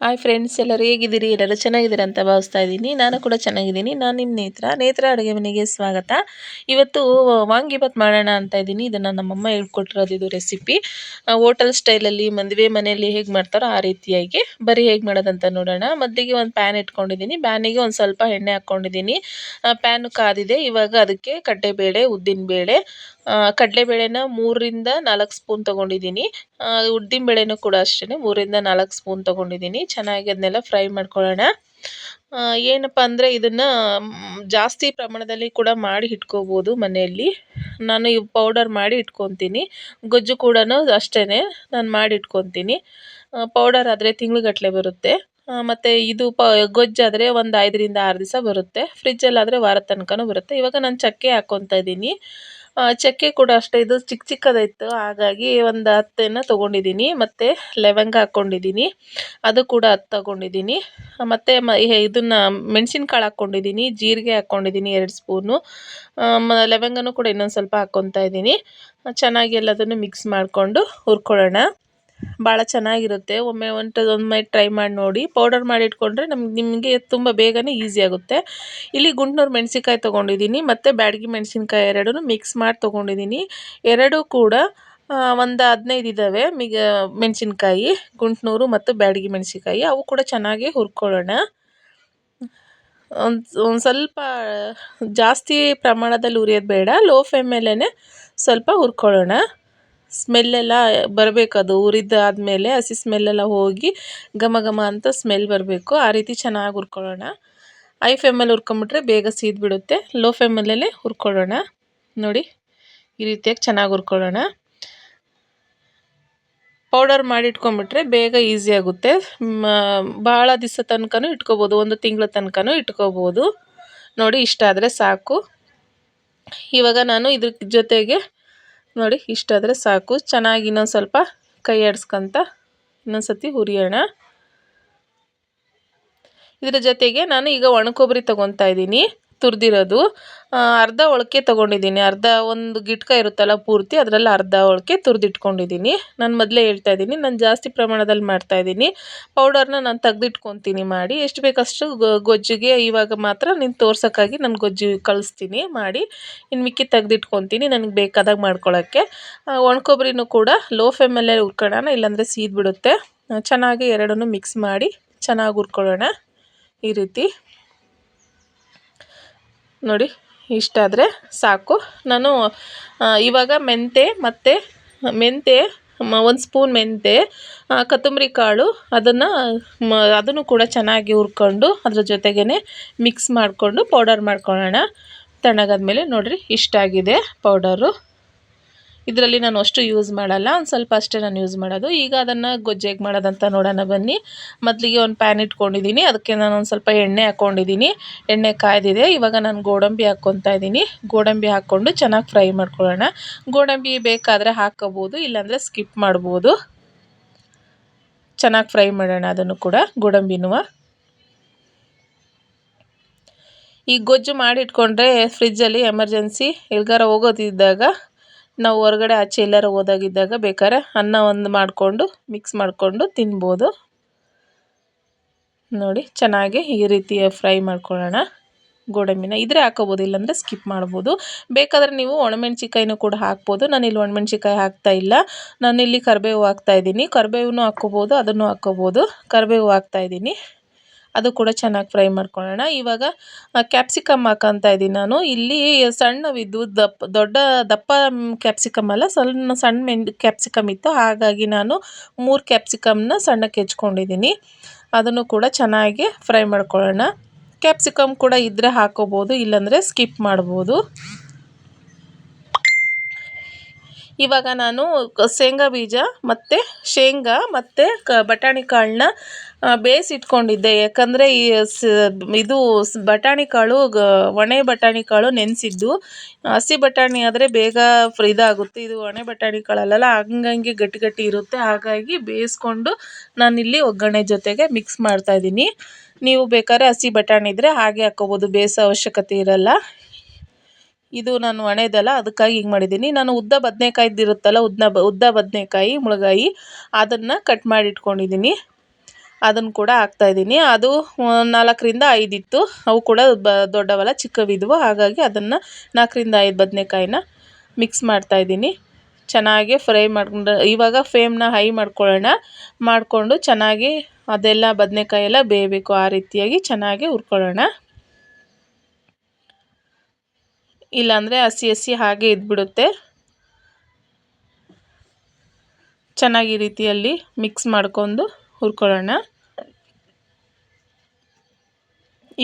Hi friends ಎಲ್ಲರೂ ಹೇಗಿದ್ದೀರಿ? ಎಲ್ಲರೂ ಚೆನ್ನಾಗಿದ್ದೀರಾ ಅಂತ ಭಾವಿಸ್ತಾ ಇದ್ದೀನಿ. ನಾನು ಕೂಡ ಚೆನ್ನಾಗಿದ್ದೀನಿ. ನಾನು ನಿಮ್ಮ ನೇತ್ರ. ನೇತ್ರ ಅಡುಗೆ ಮನೆಗೆ ಸ್ವಾಗತ. ಇವತ್ತು ವಾಂಗಿಬಾತ್ ಮಾಡೋಣ ಅಂತ ಇದ್ದೀನಿ. ಇದನ್ನು ನಮ್ಮಮ್ಮ ಹೇಳ್ಕೊಟ್ಟಿರೋದು ಇದು ರೆಸಿಪಿ ಹೋಟೆಲ್ ಸ್ಟೈಲಲ್ಲಿ ಮದುವೆ ಮನೆಯಲ್ಲಿ ಹೇಗೆ ಮಾಡ್ತಾರೋ ಆ ರೀತಿಯಾಗಿ. ಬರೀ ಹೇಗೆ ಮಾಡೋದಂತ ನೋಡೋಣ. ಮೊದಲಿಗೆ ಒಂದು ಪ್ಯಾನ್ ಇಟ್ಕೊಂಡಿದ್ದೀನಿ. ಪ್ಯಾನಿಗೆ ಒಂದು ಸ್ವಲ್ಪ ಎಣ್ಣೆ ಹಾಕ್ಕೊಂಡಿದ್ದೀನಿ ಪ್ಯಾನು ಕಾದಿದೆ. ಇವಾಗ ಅದಕ್ಕೆ ಕಡಲೆಬೇಳೆ, ಉದ್ದಿನಬೇಳೆ ಕಡಲೆಬೇಳೆನ ಮೂರರಿಂದ ನಾಲ್ಕು ಸ್ಪೂನ್ ತೊಗೊಂಡಿದ್ದೀನಿ. ಉದ್ದಿನಬೇಳೆನೂ ಕೂಡ ಅಷ್ಟೇ ಮೂರರಿಂದ ನಾಲ್ಕು ಸ್ಪೂನ್ ತೊಗೊಂಡಿದ್ದೀನಿ. ಚೆನ್ನಾಗಿ ಅದನ್ನೆಲ್ಲ ಫ್ರೈ ಮಾಡ್ಕೊಳ್ಳೋಣ. ಏನಪ್ಪ ಅಂದರೆ ಇದನ್ನು ಜಾಸ್ತಿ ಪ್ರಮಾಣದಲ್ಲಿ ಕೂಡ ಮಾಡಿ ಇಟ್ಕೋಬೋದು ಮನೆಯಲ್ಲಿ. ನಾನು ಇವು ಪೌಡರ್ ಮಾಡಿ ಇಟ್ಕೊತೀನಿ. ಗೊಜ್ಜು ಕೂಡ ಅಷ್ಟೇ ನಾನು ಮಾಡಿ ಇಟ್ಕೊತೀನಿ. ಪೌಡರ್ ಆದರೆ ತಿಂಗ್ಳುಗಟ್ಟಲೆ ಬರುತ್ತೆ. ಮತ್ತು ಇದು ಪ ಗೊಜ್ಜಾದರೆ ಒಂದು ಐದರಿಂದ ಆರು ದಿವಸ ಬರುತ್ತೆ. ಫ್ರಿಜ್ಜಲ್ಲಾದರೆ ವಾರದ ತನಕನೂ ಬರುತ್ತೆ. ಇವಾಗ ನಾನು ಚಕ್ಕೆ ಹಾಕ್ಕೊತಾ ಇದ್ದೀನಿ. ಚಕ್ಕೆ ಕೂಡ ಅಷ್ಟೇ, ಇದು ಚಿಕ್ಕ ಚಿಕ್ಕದಾಯಿತು. ಹಾಗಾಗಿ ಒಂದು ಹತ್ತನ್ನು ತೊಗೊಂಡಿದ್ದೀನಿ ಮತ್ತು ಲವಂಗ ಹಾಕ್ಕೊಂಡಿದ್ದೀನಿ ಅದು ಕೂಡ ಹತ್ತು ತಗೊಂಡಿದ್ದೀನಿ ಮತ್ತು ಮ ಇದನ್ನು ಮೆಣಸಿನ್ಕಾಳು ಹಾಕ್ಕೊಂಡಿದ್ದೀನಿ ಜೀರಿಗೆ ಹಾಕ್ಕೊಂಡಿದ್ದೀನಿ ಎರಡು ಸ್ಪೂನು. ಲವಂಗನೂ ಕೂಡ ಇನ್ನೊಂದು ಸ್ವಲ್ಪ ಹಾಕ್ಕೊತಾ ಇದ್ದೀನಿ ಚೆನ್ನಾಗಿ ಎಲ್ಲದನ್ನು ಮಿಕ್ಸ್ ಮಾಡಿಕೊಂಡು ಹುರ್ಕೊಳ್ಳೋಣ. ಭಾಳ ಚೆನ್ನಾಗಿರುತ್ತೆ. ಒಮ್ಮೆ ಒಂದು ಒಮ್ಮೆ ಟ್ರೈ ಮಾಡಿ ನೋಡಿ. ಪೌಡರ್ ಮಾಡಿ ಇಟ್ಕೊಂಡ್ರೆ ನಮ್ಗೆ ನಿಮಗೆ ತುಂಬ ಬೇಗನೆ ಈಸಿ ಆಗುತ್ತೆ. ಇಲ್ಲಿ ಗುಂಟ್ನೂರು ಮೆಣಸಿನ್ಕಾಯಿ ತೊಗೊಂಡಿದ್ದೀನಿ ಮತ್ತು ಬ್ಯಾಡಗಿ ಮೆಣಸಿನ್ಕಾಯಿ ಎರಡೂ ಮಿಕ್ಸ್ ಮಾಡಿ ತೊಗೊಂಡಿದ್ದೀನಿ ಎರಡೂ ಕೂಡ ಒಂದು ಹದಿನೈದು ಇದ್ದಾವೆ ಮಿಗ, ಮೆಣಸಿನ್ಕಾಯಿ ಗುಂಟ್ನೂರು ಮತ್ತು ಬ್ಯಾಡಗಿ ಮೆಣಸಿನ್ಕಾಯಿ. ಅವು ಕೂಡ ಚೆನ್ನಾಗಿ ಹುರ್ಕೊಳ್ಳೋಣ. ಒಂದು ಒಂದು ಸ್ವಲ್ಪ ಜಾಸ್ತಿ ಪ್ರಮಾಣದಲ್ಲಿ ಹುರಿಯೋದು ಬೇಡ, ಲೋ ಫ್ಲೇಮಲ್ಲೇ ಸ್ವಲ್ಪ ಹುರ್ಕೊಳ್ಳೋಣ. ಸ್ಮೆಲ್ಲೆಲ್ಲ ಬರಬೇಕು ಅದು. ಹುರಿದಾದ್ಮೇಲೆ ಹಸಿ ಸ್ಮೆಲ್ಲೆಲ್ಲ ಹೋಗಿ ಘಮ ಘಮ ಅಂತ ಸ್ಮೆಲ್ ಬರಬೇಕು. ಆ ರೀತಿ ಚೆನ್ನಾಗಿ ಹುರ್ಕೊಳ್ಳೋಣ. ಐ ಫ್ಲೇಮಲ್ಲಿ ಹುರ್ಕೊಂಬಿಟ್ರೆ ಬೇಗ ಸೀದ್ಬಿಡುತ್ತೆ ಲೋ ಫ್ಲೇಮಲ್ಲೇ ಹುರ್ಕೊಳ್ಳೋಣ. ನೋಡಿ, ಈ ರೀತಿಯಾಗಿ ಚೆನ್ನಾಗಿ ಹುರ್ಕೊಳ್ಳೋಣ. ಪೌಡರ್ ಮಾಡಿ ಇಟ್ಕೊಂಬಿಟ್ರೆ ಬೇಗ ಈಸಿ ಆಗುತ್ತೆ. ಭಾಳ ದಿವಸ ತನಕನೂ ಇಟ್ಕೋಬೋದು. ಒಂದು ತಿಂಗಳ ತನಕನೂ ಇಟ್ಕೋಬೋದು. ನೋಡಿ, ಇಷ್ಟ ಆದರೆ ಸಾಕು. ಇವಾಗ ನಾನು ಇದ್ರ ಜೊತೆಗೆ ನೋಡಿ, ಇಷ್ಟಾದರೆ ಸಾಕು. ಚೆನ್ನಾಗಿ ಇನ್ನೊಂದು ಸ್ವಲ್ಪ ಕೈ ಆಡಿಸ್ಕೊಂತ ಇನ್ನೊಂದು ಸತಿ ಹುರಿಯೋಣ. ಇದರ ಜೊತೆಗೆ ನಾನು ಈಗ ಒಣ ಕೊಬ್ಬರಿ ತೊಗೊತಾ ಇದ್ದೀನಿ. ತುರಿದಿರೋದು. ಅರ್ಧ ಒಳಕೆ ತೊಗೊಂಡಿದ್ದೀನಿ. ಅರ್ಧ ಒಂದು ಗಿಟ್ಕ ಇರುತ್ತಲ್ಲ ಪೂರ್ತಿ, ಅದರಲ್ಲಿ ಅರ್ಧ ಒಳಕೆ ತುರಿದಿಟ್ಕೊಂಡಿದ್ದೀನಿ. ನಾನು ಮೊದಲೇ ಹೇಳ್ತಾ ಇದ್ದೀನಿ, ನಾನು ಜಾಸ್ತಿ ಪ್ರಮಾಣದಲ್ಲಿ ಮಾಡ್ತಾಯಿದ್ದೀನಿ ಪೌಡರ್ನ ನಾನು ತೆಗ್ದಿಟ್ಕೊತೀನಿ ಮಾಡಿ, ಎಷ್ಟು ಬೇಕಷ್ಟು ಗೊಜ್ಜಿಗೆ ಇವಾಗ ಮಾತ್ರ ನೀನು ತೋರ್ಸೋಕ್ಕಾಗಿ ನಾನು ಗೊಜ್ಜು ಕಳಿಸ್ತೀನಿ ಮಾಡಿ ಇನ್ನು ಮಿಕ್ಕಿ ತೆಗ್ದಿಟ್ಕೊತೀನಿ ನನಗೆ ಬೇಕಾದಾಗ ಮಾಡ್ಕೊಳ್ಳೋಕ್ಕೆ ಒಣಕೊಬ್ಬರಿನೂ ಕೂಡ ಲೋ ಫ್ಲೇಮಲ್ಲೇ ಹುರ್ಕೊಳ್ಳೋಣ ಇಲ್ಲಾಂದರೆ ಸೀದ್ಬಿಡುತ್ತೆ. ಚೆನ್ನಾಗಿ ಎರಡನ್ನೂ ಮಿಕ್ಸ್ ಮಾಡಿ ಚೆನ್ನಾಗಿ ಹುರ್ಕೊಳ್ಳೋಣ. ಈ ರೀತಿ. ನೋಡಿ ಇಷ್ಟಾದರೆ ಸಾಕು. ನಾನು ಇವಾಗ ಮೆಂತೆ ಮತ್ತು ಮೆಂತೆ ಒಂದು ಸ್ಪೂನ್ ಮೆಂತೆ ಕೊತ್ತಂಬರಿ ಕಾಳು, ಅದನ್ನು, ಮ, ಅದನ್ನು ಕೂಡ ಚೆನ್ನಾಗಿ ಹುರ್ಕೊಂಡು ಅದ್ರ ಜೊತೆಗೇ ಮಿಕ್ಸ್ ಮಾಡಿಕೊಂಡು ಪೌಡರ್ ಮಾಡ್ಕೊಳ್ಳೋಣ. ತಣ್ಣಗಾದ್ಮೇಲೆ ನೋಡಿರಿ ಇಷ್ಟಾಗಿದೆ ಪೌಡರು ಇದರಲ್ಲಿ ನಾನು ಅಷ್ಟು ಯೂಸ್ ಮಾಡಲ್ಲ. ಒಂದು ಸ್ವಲ್ಪ ಅಷ್ಟೇ ನಾನು ಯೂಸ್ ಮಾಡೋದು. ಈಗ ಅದನ್ನು ಗೊಜ್ಜೆಗೆ ಹೇಗೆ ಮಾಡೋದಂತ ನೋಡೋಣ ಬನ್ನಿ. ಮೊದಲಿಗೆ ಒಂದು ಪ್ಯಾನ್ ಇಟ್ಕೊಂಡಿದ್ದೀನಿ ಅದಕ್ಕೆ ನಾನು ಒಂದು ಸ್ವಲ್ಪ ಎಣ್ಣೆ ಹಾಕ್ಕೊಂಡಿದ್ದೀನಿ ಎಣ್ಣೆ ಕಾಯ್ದಿದೆ. ಇವಾಗ ನಾನು ಗೋಡಂಬಿ ಹಾಕ್ಕೊತಾ ಇದ್ದೀನಿ ಗೋಡಂಬಿ ಹಾಕ್ಕೊಂಡು ಚೆನ್ನಾಗಿ ಫ್ರೈ ಮಾಡ್ಕೊಳ್ಳೋಣ. ಗೋಡಂಬಿ ಬೇಕಾದರೆ ಹಾಕ್ಕೋಬೋದು ಇಲ್ಲಾಂದರೆ ಸ್ಕಿಪ್ ಮಾಡ್ಬೋದು. ಚೆನ್ನಾಗಿ ಫ್ರೈ ಮಾಡೋಣ ಅದನ್ನು ಕೂಡ ಗೋಡಂಬಿನೂ ಈ ಗೊಜ್ಜು ಮಾಡಿಟ್ಕೊಂಡ್ರೆ ಫ್ರಿಜ್ಜಲ್ಲಿ ಎಮರ್ಜೆನ್ಸಿ ಎಲ್ಗಾರ ಹೋಗೋದಿದ್ದಾಗ ನಾವು ಹೊರಗಡೆ ಆಚೆ ಎಲ್ಲಾರ ಹೋದಾಗಿದ್ದಾಗ ಬೇಕಾದ್ರೆ ಅನ್ನ ಒಂದು ಮಾಡಿಕೊಂಡು ಮಿಕ್ಸ್ ಮಾಡಿಕೊಂಡು ತಿನ್ಬೋದು. ನೋಡಿ, ಚೆನ್ನಾಗಿ ಈ ರೀತಿ ಫ್ರೈ ಮಾಡ್ಕೊಳ್ಳೋಣ. ಗೋಡಂಬಿನ ಇದ್ರೆ ಹಾಕೋಬೋದು ಇಲ್ಲಾಂದರೆ ಸ್ಕಿಪ್ ಮಾಡ್ಬೋದು. ಬೇಕಾದರೆ ನೀವು ಒಣಮೆಣ್ಸಿಕಾಯಿನೂ ಕೂಡ ಹಾಕ್ಬೋದು. ನಾನಿಲ್ಲಿ ಒಣಮೆಣ್ಸಿಕಾಯಿ ಹಾಕ್ತಾ ಇಲ್ಲ. ನಾನಿಲ್ಲಿ ಕರಿಬೇವು ಹಾಕ್ತಾ ಇದ್ದೀನಿ. ಕರಿಬೇವು ಹಾಕ್ಕೋಬೋದು, ಅದನ್ನು ಹಾಕ್ಕೋಬೋದು. ಕರಿಬೇವು ಹಾಕ್ತಾಯಿದ್ದೀನಿ ಅದು ಕೂಡ ಚೆನ್ನಾಗಿ ಫ್ರೈ ಮಾಡ್ಕೊಳ್ಳೋಣ. ಇವಾಗ ಕ್ಯಾಪ್ಸಿಕಮ್ ಹಾಕೋಂತ ಇದ್ದೀನಿ ನಾನು. ಇಲ್ಲಿ ಸಣ್ಣವಿದ್ದು ದಪ್ಪ, ದೊಡ್ಡ ದಪ್ಪ ಕ್ಯಾಪ್ಸಿಕಮ್ ಅಲ್ಲ, ಸಣ್ಣ ಸಣ್ಣ ಮೆಣ್ ಕ್ಯಾಪ್ಸಿಕಮ್ ಇತ್ತು. ಹಾಗಾಗಿ ನಾನು ಮೂರು ಕ್ಯಾಪ್ಸಿಕಮ್ನ ಸಣ್ಣಕ್ಕೆ ಹೆಚ್ಕೊಂಡಿದ್ದೀನಿ. ಅದನ್ನು ಕೂಡ ಚೆನ್ನಾಗಿ ಫ್ರೈ ಮಾಡ್ಕೊಳ್ಳೋಣ. ಕ್ಯಾಪ್ಸಿಕಮ್ ಕೂಡ ಇದ್ದರೆ ಹಾಕೋಬೋದು, ಇಲ್ಲಾಂದರೆ ಸ್ಕಿಪ್ ಮಾಡ್ಬೋದು. ಇವಾಗ ನಾನು ಶೇಂಗಾ ಬೀಜ ಮತ್ತು ಶೇಂಗಾ ಮತ್ತು ಕ, ಬಟಾಣಿ ಕಾಳನ್ನ ಬೇಯಿಸಿಟ್ಕೊಂಡಿದ್ದೆ. ಯಾಕಂದರೆ ಈ ಇದು ಬಟಾಣಿ ಕಾಳು, ಗ, ಒಣ ಬಟಾಣಿ ಕಾಳು ನೆನೆಸಿದ್ದು. ಹಸಿ ಬಟಾಣಿ ಆದರೆ ಬೇಗ ಫ್ರ, ಇದಾಗುತ್ತೆ. ಇದು ಒಣ ಬಟಾಣಿ ಕಾಳಲ್ಲೆಲ್ಲ, ಹಂಗಂಗೆ ಗಟ್ಟಿ ಗಟ್ಟಿ ಇರುತ್ತೆ. ಹಾಗಾಗಿ ಬೇಯಿಸ್ಕೊಂಡು ನಾನಿಲ್ಲಿ ಒಗ್ಗರಣೆ ಜೊತೆಗೆ ಮಿಕ್ಸ್ ಮಾಡ್ತಾಯಿದ್ದೀನಿ ನೀವು ಬೇಕಾದ್ರೆ ಹಸಿ ಬಟಾಣಿ ಇದ್ದರೆ ಹಾಗೆ ಹಾಕ್ಕೋಬೋದು ಬೇಯಿಸೋ ಅವಶ್ಯಕತೆ ಇರಲ್ಲ. ಇದು ನಾನು ಒಣೆದಲ್ಲ, ಅದಕ್ಕಾಗಿ ಹಿಂಗೆ ಮಾಡಿದ್ದೀನಿ. ನಾನು ಉದ್ದ ಬದನೇಕಾಯ್ದಿರುತ್ತಲ್ಲ ಉದ್ದ ಉದ್ದ ಬದನೇಕಾಯಿ, ಮುಳಗಾಯಿ, ಅದನ್ನು ಕಟ್ ಮಾಡಿ ಇಟ್ಕೊಂಡಿದ್ದೀನಿ. ಅದನ್ನು ಕೂಡ ಹಾಕ್ತಾಯಿದ್ದೀನಿ ಅದು ನಾಲ್ಕರಿಂದ ಇತ್ತು ಅವು ಕೂಡ ಬ, ದೊಡ್ಡವಲ್ಲ, ಚಿಕ್ಕವಿದ್ವು. ಹಾಗಾಗಿ ಅದನ್ನು ನಾಲ್ಕರಿಂದ ಐದು ಬದನೇಕಾಯಿನ ಮಿಕ್ಸ್ ಮಾಡ್ತಾಯಿದ್ದೀನಿ ಚೆನ್ನಾಗಿ ಫ್ರೈ ಮಾಡ್ಕೊಂಡು, ಇವಾಗ ಫ್ಲೇಮ್ನ ಹೈ ಮಾಡ್ಕೊಳ್ಳೋಣ. ಮಾಡಿಕೊಂಡು ಚೆನ್ನಾಗಿ ಅದೆಲ್ಲ ಬದನೇಕಾಯಿ ಎಲ್ಲ ಬೇಯಬೇಕು ಆ ರೀತಿಯಾಗಿ ಚೆನ್ನಾಗಿ ಹುರ್ಕೊಳ್ಳೋಣ. ಇಲ್ಲಾಂದರೆ ಹಸಿ ಹಸಿ ಹಾಗೆ ಇದ್ಬಿಡುತ್ತೆ. ಚೆನ್ನಾಗಿ ರೀತಿಯಲ್ಲಿ ಮಿಕ್ಸ್ ಮಾಡ್ಕೊಂಡು ಹುರ್ಕೊಳ್ಳೋಣ.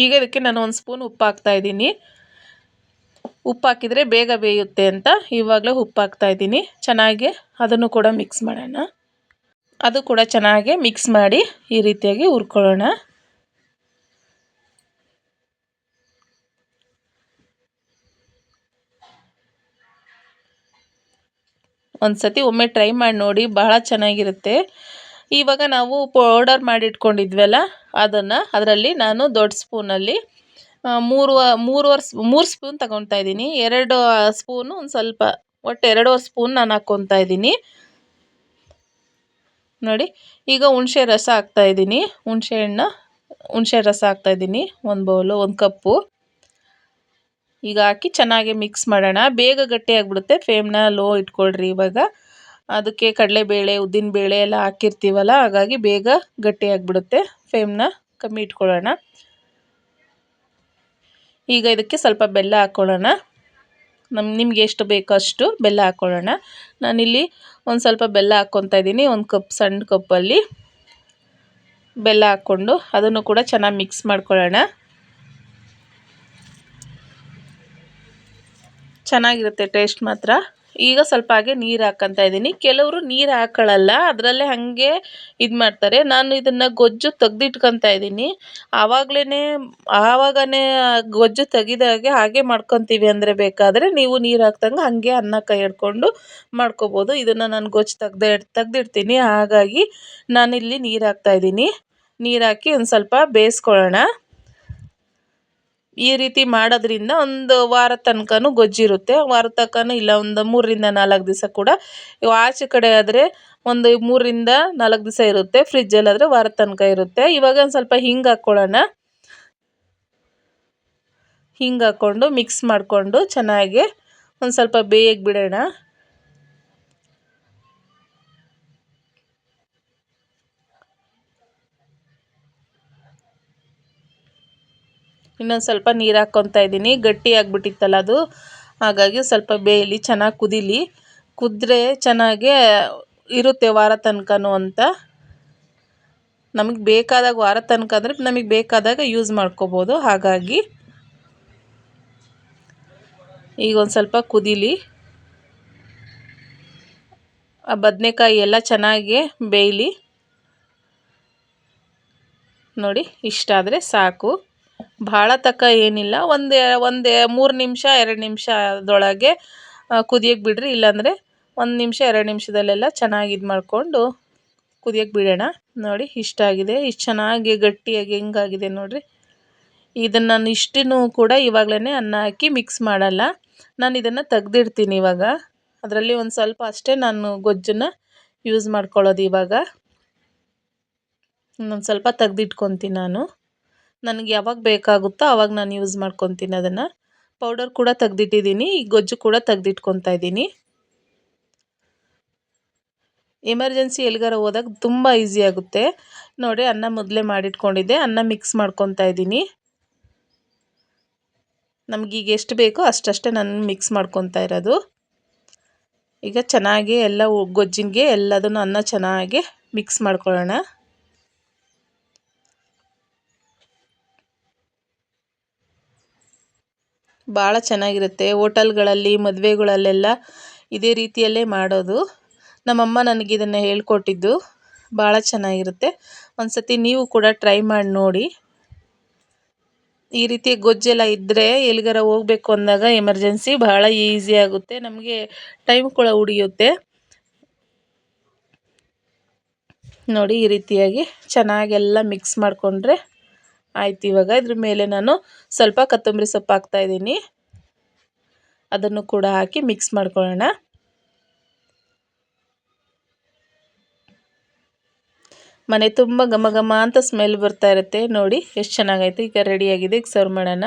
ಈಗ ಇದಕ್ಕೆ ನಾನು ಒಂದು ಸ್ಪೂನ್ ಉಪ್ಪು ಹಾಕ್ತಾಯಿದ್ದೀನಿ ಉಪ್ಪು ಹಾಕಿದರೆ ಬೇಗ ಬೇಯುತ್ತೆ ಅಂತ ಇವಾಗಲೇ ಉಪ್ಪು ಹಾಕ್ತಾಯಿದ್ದೀನಿ ಚೆನ್ನಾಗಿ ಅದನ್ನು ಕೂಡ ಮಿಕ್ಸ್ ಮಾಡೋಣ. ಅದು ಕೂಡ ಚೆನ್ನಾಗಿ ಮಿಕ್ಸ್ ಮಾಡಿ ಈ ರೀತಿಯಾಗಿ ಹುರ್ಕೊಳ್ಳೋಣ. ಒಂದು ಸತಿ ಒಮ್ಮೆ ಟ್ರೈ ಮಾಡಿ ನೋಡಿ, ಬಹಳ ಚೆನ್ನಾಗಿರುತ್ತೆ. ಇವಾಗ ನಾವು ಪೌಡರ್ ಮಾಡಿ ಇಟ್ಕೊಂಡಿದ್ವಲ್ಲ ಅದನ್ನು ಅದರಲ್ಲಿ ನಾನು ದೊಡ್ಡ ಸ್ಪೂನಲ್ಲಿ ಮೂರು, ಮೂರುವರೆ ಮೂರು ಸ್ಪೂನ್ ತಗೊತಾ ಇದ್ದೀನಿ. ಎರಡು ಸ್ಪೂನು ಒಂದು ಸ್ವಲ್ಪ, ಒಟ್ಟು ಎರಡೂವರೆ ಸ್ಪೂನ್ ನಾನು ಹಾಕ್ಕೊತಾ ಇದ್ದೀನಿ. ನೋಡಿ, ಈಗ ಹುಣಸೆ ರಸ ಹಾಕ್ತಾ ಇದ್ದೀನಿ. ಹುಣಸೆ ಹಣ್ಣು, ಹುಣಸೆ ರಸ ಹಾಕ್ತಾ ಇದ್ದೀನಿ. ಒಂದು ಬೌಲು ಒಂದು ಕಪ್ಪು. ಈಗ ಹಾಕಿ ಚೆನ್ನಾಗಿ ಮಿಕ್ಸ್ ಮಾಡೋಣ. ಬೇಗ ಗಟ್ಟಿಯಾಗಿಬಿಡುತ್ತೆ ಫ್ಲೇಮ್ನ ಲೋ ಇಟ್ಕೊಳ್ರಿ ಇವಾಗ. ಅದಕ್ಕೆ ಕಡಲೆಬೇಳೆ, ಉದ್ದಿನಬೇಳೆ ಎಲ್ಲ ಹಾಕಿರ್ತೀವಲ್ಲ, ಹಾಗಾಗಿ ಬೇಗ ಗಟ್ಟಿಯಾಗಿಬಿಡುತ್ತೆ. ಫ್ಲೇಮ್ನ ಕಮ್ಮಿ ಇಟ್ಕೊಳ್ಳೋಣ. ಈಗ ಇದಕ್ಕೆ ಸ್ವಲ್ಪ ಬೆಲ್ಲ ಹಾಕ್ಕೊಳ್ಳೋಣ ನಮ್ಮ ನಿಮ್ಗೆ ಎಷ್ಟು ಬೇಕೋ ಅಷ್ಟು ಬೆಲ್ಲ ಹಾಕ್ಕೊಳ್ಳೋಣ ನಾನಿಲ್ಲಿ ಒಂದು ಸ್ವಲ್ಪ ಬೆಲ್ಲ ಹಾಕ್ಕೊತಾ ಇದ್ದೀನಿ, ಒಂದು ಕಪ್, ಸಣ್ಣ ಕಪ್ಪಲ್ಲಿ ಬೆಲ್ಲ ಹಾಕ್ಕೊಂಡು ಅದನ್ನು ಕೂಡ ಚೆನ್ನಾಗಿ ಮಿಕ್ಸ್ ಮಾಡ್ಕೊಳ್ಳೋಣ. ಚೆನ್ನಾಗಿರುತ್ತೆ ಟೇಸ್ಟ್ ಮಾತ್ರ. ಈಗ ಸ್ವಲ್ಪ ಹಾಗೆ ನೀರು ಹಾಕಂತಾ ಇದ್ದೀನಿ. ಕೆಲವರು ನೀರು ಹಾಕೊಳ್ಳಲ್ಲ ಅದರಲ್ಲೇ ಹಾಗೆ ಇದು ಮಾಡ್ತಾರೆ. ನಾನು ಇದನ್ನು ಗೊಜ್ಜು ತೆಗ್ದಿಟ್ಕೊತಾ ಇದ್ದೀನಿ. ಆವಾಗಲೇ ಆವಾಗನೇ ಗೊಜ್ಜು ತೆಗೆದಾಗೆ ಹಾಗೆ ಮಾಡ್ಕೊತೀವಿ ಅಂದರೆ ಬೇಕಾದರೆ ನೀವು ನೀರು ಹಾಕ್ದಂಗೆ ಹಾಗೆ ಅನ್ನ ಕೈ ಹಿಡ್ಕೊಂಡು ಮಾಡ್ಕೋಬೋದು. ಇದನ್ನು ನಾನು ಗೊಜ್ಜು ತೆಗ್ದೆ, ತೆಗ್ದಿಡ್ತೀನಿ. ಹಾಗಾಗಿ ನಾನಿಲ್ಲಿ ನೀರು ಹಾಕ್ತಾಯಿದ್ದೀನಿ ನೀರು ಹಾಕಿ ಒಂದು ಸ್ವಲ್ಪ ಬೇಯಿಸ್ಕೊಳ್ಳೋಣ. ಈ ರೀತಿ ಮಾಡೋದ್ರಿಂದ ಒಂದು ವಾರ ತನಕನೂ ಗೊಜ್ಜಿರುತ್ತೆ. ವಾರ ತನಕನೂ ಇಲ್ಲ, ಒಂದು ಮೂರರಿಂದ ನಾಲ್ಕು ದಿವಸ ಕೂಡ. ಆಚೆ ಕಡೆ ಆದರೆ ಒಂದು ಮೂರರಿಂದ ನಾಲ್ಕು ದಿವಸ ಇರುತ್ತೆ. ಫ್ರಿಜ್ಜಲ್ಲಾದರೆ ವಾರ ತನಕ ಇರುತ್ತೆ. ಇವಾಗ ಒಂದು ಸ್ವಲ್ಪ ಹಿಂಗೆ ಹಾಕ್ಕೊಳ್ಳೋಣ ಹಿಂಗೆ ಹಾಕ್ಕೊಂಡು ಮಿಕ್ಸ್ ಮಾಡಿಕೊಂಡು ಚೆನ್ನಾಗಿ ಒಂದು ಸ್ವಲ್ಪ ಬೇಯಕ್ಕೆ ಬಿಡೋಣ. ಇನ್ನೊಂದು ಸ್ವಲ್ಪ ನೀರು ಹಾಕ್ಕೊತಾ ಇದ್ದೀನಿ. ಗಟ್ಟಿ ಆಗಿಬಿಟ್ಟಿತ್ತಲ್ಲ ಅದು. ಹಾಗಾಗಿ ಸ್ವಲ್ಪ ಬೇಯಲಿ, ಚೆನ್ನಾಗಿ ಕುದೀಲಿ. ಕುದ್ರೆ ಚೆನ್ನಾಗಿ ಇರುತ್ತೆ ವಾರ ತನಕನೂ ಅಂತ. ನಮಗೆ ಬೇಕಾದಾಗ ವಾರ ತನಕ ಅಂದರೆ ನಮಗೆ ಬೇಕಾದಾಗ ಯೂಸ್ ಮಾಡ್ಕೋಬೋದು. ಹಾಗಾಗಿ ಈಗ ಒಂದು ಸ್ವಲ್ಪ ಕುದೀಲಿ. ಆ ಬದನೆಕಾಯಿ ಎಲ್ಲ ಚೆನ್ನಾಗಿ ಬೇಯಲಿ. ನೋಡಿ ಇಷ್ಟ ಆದರೆ ಸಾಕು. ಭಾಳ ತಕ ಏನಿಲ್ಲ. ಒಂದು ಒಂದು ಮೂರು ನಿಮಿಷ, ಎರಡು ನಿಮಿಷ ಅದರೊಳಗೆ ಕುದಿಯಕ್ಕೆ ಬಿಡಿರಿ. ಇಲ್ಲಾಂದರೆ ಒಂದು ನಿಮಿಷ, ಎರಡು ನಿಮಿಷದಲ್ಲೆಲ್ಲ ಚೆನ್ನಾಗಿ ಇದು ಮಾಡಿಕೊಂಡು ಕುದಿಯಕ್ಕೆ ಬಿಡೋಣ. ನೋಡಿ, ಇಷ್ಟ ಆಗಿದೆ. ಇಷ್ಟು ಚೆನ್ನಾಗಿ, ಗಟ್ಟಿಯಾಗಿ ಹೆಂಗಾಗಿದೆ ನೋಡಿರಿ. ಇದನ್ನು ನಾನು ಇಷ್ಟನ್ನು ಕೂಡ ಇವಾಗಲೇ ಅನ್ನ ಹಾಕಿ ಮಿಕ್ಸ್ ಮಾಡಲ್ಲ. ನಾನು ಇದನ್ನು ತೆಗ್ದಿಡ್ತೀನಿ ಇವಾಗ. ಅದರಲ್ಲಿ ಒಂದು ಸ್ವಲ್ಪ ಅಷ್ಟೇ ನಾನು ಗೊಜ್ಜನ್ನು ಯೂಸ್ ಮಾಡ್ಕೊಳ್ಳೋದು ಇವಾಗ. ಇನ್ನೊಂದು ಸ್ವಲ್ಪ ತೆಗ್ದಿಟ್ಕೊತೀನಿ ನಾನು. ನನಗೆ ಯಾವಾಗ ಬೇಕಾಗುತ್ತೋ ಆವಾಗ ನಾನು ಯೂಸ್ ಮಾಡ್ಕೊತೀನಿ ಅದನ್ನು. ಪೌಡರ್ ಕೂಡ ತೆಗೆದಿಟ್ಟಿದ್ದೀನಿ, ಈ ಗೊಜ್ಜು ಕೂಡ ತೆಗ್ದಿಟ್ಕೊತಾ ಇದ್ದೀನಿ. ಎಮರ್ಜೆನ್ಸಿ ಎಲ್ಲಿಗಾರ ಹೋದಾಗ ತುಂಬ ಈಸಿ ಆಗುತ್ತೆ. ನೋಡಿ ಅನ್ನ ಮೊದಲೇ ಮಾಡಿಟ್ಕೊಂಡಿದ್ದೆ, ಅನ್ನ ಮಿಕ್ಸ್ ಮಾಡ್ಕೊತಾ ಇದ್ದೀನಿ. ನಮಗೀಗ ಎಷ್ಟು ಬೇಕೋ ಅಷ್ಟಷ್ಟೇ ನಾನು ಮಿಕ್ಸ್ ಮಾಡ್ಕೊತಾ ಇರೋದು. ಈಗ ಚೆನ್ನಾಗಿ ಎಲ್ಲ ಗೊಜ್ಜಿಗೆ ಎಲ್ಲದನ್ನು ಅನ್ನ ಚೆನ್ನಾಗಿ ಮಿಕ್ಸ್ ಮಾಡ್ಕೊಳ್ಳೋಣ. ಭಾಳ ಚೆನ್ನಾಗಿರುತ್ತೆ. ಹೋಟೆಲ್ಗಳಲ್ಲಿ, ಮದುವೆಗಳಲ್ಲೆಲ್ಲ ಇದೇ ರೀತಿಯಲ್ಲೇ ಮಾಡೋದು. ನಮ್ಮಮ್ಮ ನನಗೆ ಇದನ್ನು ಹೇಳಿಕೊಟ್ಟಿದ್ದು. ಭಾಳ ಚೆನ್ನಾಗಿರುತ್ತೆ. ಒಂದು ಸತಿ ನೀವು ಕೂಡ ಟ್ರೈ ಮಾಡಿ ನೋಡಿ. ಈ ರೀತಿ ಗೊಜ್ಜೆಲ್ಲ ಇದ್ದರೆ ಎಲ್ಲಿಗಾರ ಹೋಗ್ಬೇಕು ಅಂದಾಗ ಎಮರ್ಜೆನ್ಸಿ ಭಾಳ ಈಸಿ ಆಗುತ್ತೆ. ನಮಗೆ ಟೈಮ್ ಕೂಡ ಉಳಿಯುತ್ತೆ ನೋಡಿ ಈ ರೀತಿಯಾಗಿ ಚೆನ್ನಾಗೆಲ್ಲ ಮಿಕ್ಸ್ ಮಾಡಿಕೊಂಡ್ರೆ ಆಯ್ತು, ಇವಾಗ ಇದ್ರ ಮೇಲೆ ನಾನು ಸ್ವಲ್ಪ ಕೊತ್ತಂಬರಿ ಸೊಪ್ಪು ಹಾಕ್ತಾಯಿದ್ದೀನಿ ಅದನ್ನು ಕೂಡ ಹಾಕಿ ಮಿಕ್ಸ್ ಮಾಡ್ಕೊಳ್ಳೋಣ. ಮನೆ ತುಂಬ ಘಮ ಘಮ ಅಂತ ಸ್ಮೆಲ್ ಬರ್ತಾ ಇರುತ್ತೆ. ನೋಡಿ, ಎಷ್ಟು ಚೆನ್ನಾಗೈತೆ. ಈಗ ರೆಡಿಯಾಗಿದೆ ಈಗ ಸರ್ವ್ ಮಾಡೋಣ.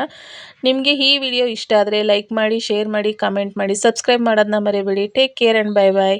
ನಿಮಗೆ ಈ ವಿಡಿಯೋ ಇಷ್ಟ ಆದರೆ ಲೈಕ್ ಮಾಡಿ ಶೇರ್ ಮಾಡಿ ಕಾಮೆಂಟ್ ಮಾಡಿ ಸಬ್ಸ್ಕ್ರೈಬ್ ಮಾಡೋದನ್ನ ಮರಿಬೇಡಿ. Take care and bye bye